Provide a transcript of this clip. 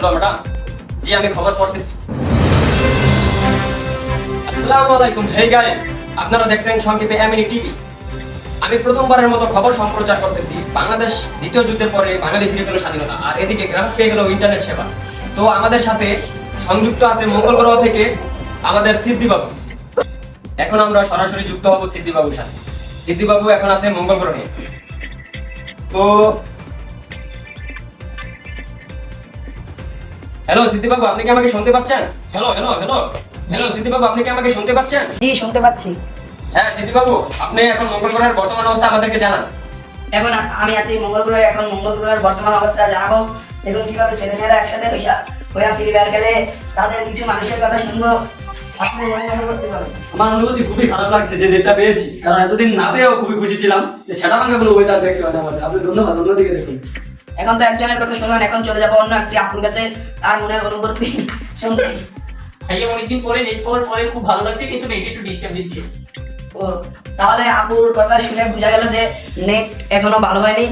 Hello madam, জি, আমি খবর পড়তেছি। আসসালামু আলাইকুম। হে গাইস আপনারা দেখছেন সংক্ষেপে টিভি আমি প্রথমবারের মতো খবর সম্প্রচার করতেছি বাংলাদেশ, দ্বিতীয় যুদ্ধের পরে বাঙালি ফিরে স্বাধীনতা, আর এদিকে গ্রাহক পেয়ে গেল ইন্টারনেট সেবা। তো আমাদের সাথে সংযুক্ত আছে মঙ্গল গ্রহ থেকে আমাদের সিদ্ধিবাবু। এখন আমরা সরাসরি যুক্ত হব সিদ্ধিবাবুর সাথে। সিদ্ধিবাবু এখন আছে মঙ্গল গ্রহে। তো হ্যালো সিদ্ধিবাবু আপনি কি আমাকে শুনতে পাচ্ছেন? হ্যালো হ্যালো হ্যালো হ্যালো সিদ্ধিবাবু আপনি কি আমাকে শুনতে পাচ্ছেন? জি শুনতে পাচ্ছি। হ্যাঁ সিদ্ধিবাবু আপনি এখন মঙ্গল গ্রহের বর্তমান অবস্থা আমাদেরকে জানান। এখন আমি আছি মঙ্গল গ্রহে এখন মঙ্গল গ্রহের বর্তমান অবস্থা জানাব দেখুন কীভাবে ছেলেমেয়েরা একসাথে হইসা হইয়া ফ্রি ফায়ার খেলে তাদের কিছু মানুষের কথা শুনব। আপনি মনে মনে করতে পারেন। আমার অনুভূতি খুবই খারাপ লাগছে যে নেটটা পেয়েছি কারণ এতদিন না পেয়েও খুবই খুশি ছিলাম। যে সেটা ভাঙা কোনো ওয়েদার দেখতে পারে আমাদের আপনি ধন্যবাদ অন্যদিকে দেখুন। এখন তো একজনের কথা শুনলাম এখন চলে যাব অন্য একটি আপুর কাছে তার মনের অনুভূতি শুনতে। ভাইয়া অনেকদিন পরে নেট পাওয়ার পরে খুব ভালো লাগছে কিন্তু নেট একটু ডিস্টার্ব দিচ্ছে। ও তাহলে আপুর কথা শুনে বোঝা গেল যে নেট এখনও ভালো হয়নি।